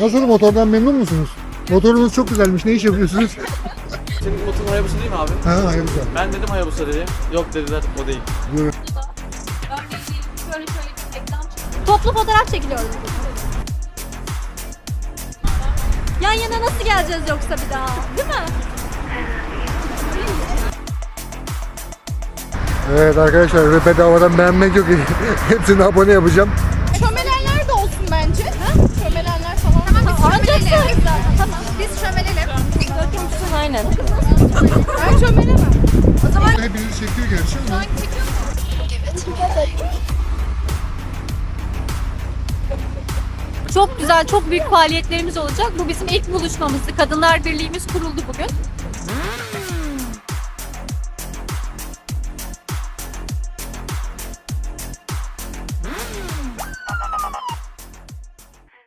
Nasıl motordan memnun musunuz? Motorunuz çok güzelmiş. Ne iş yapıyorsunuz? Senin motorun Hayabusa değil mi abi? ha güzel. Ben dedim Hayabusa dedim. Yok dediler o değil. Buyurun. Şöyle şöyle bir reklam çıktı. Toplu fotoğraf çekiliyoruz. Yan yana nasıl geleceğiz yoksa bir daha? Değil mi? Evet arkadaşlar ve bedavadan beğenmek yok. Hepsini abone yapacağım. Şömelenler de olsun bence. Şömelenler Aynen. Ben şömelemem. O zaman Hepinizi çekiyor gerçi ama. Çok güzel, çok büyük faaliyetlerimiz olacak. Bu bizim ilk buluşmamızdı. Kadınlar Birliğimiz kuruldu bugün.